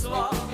сват.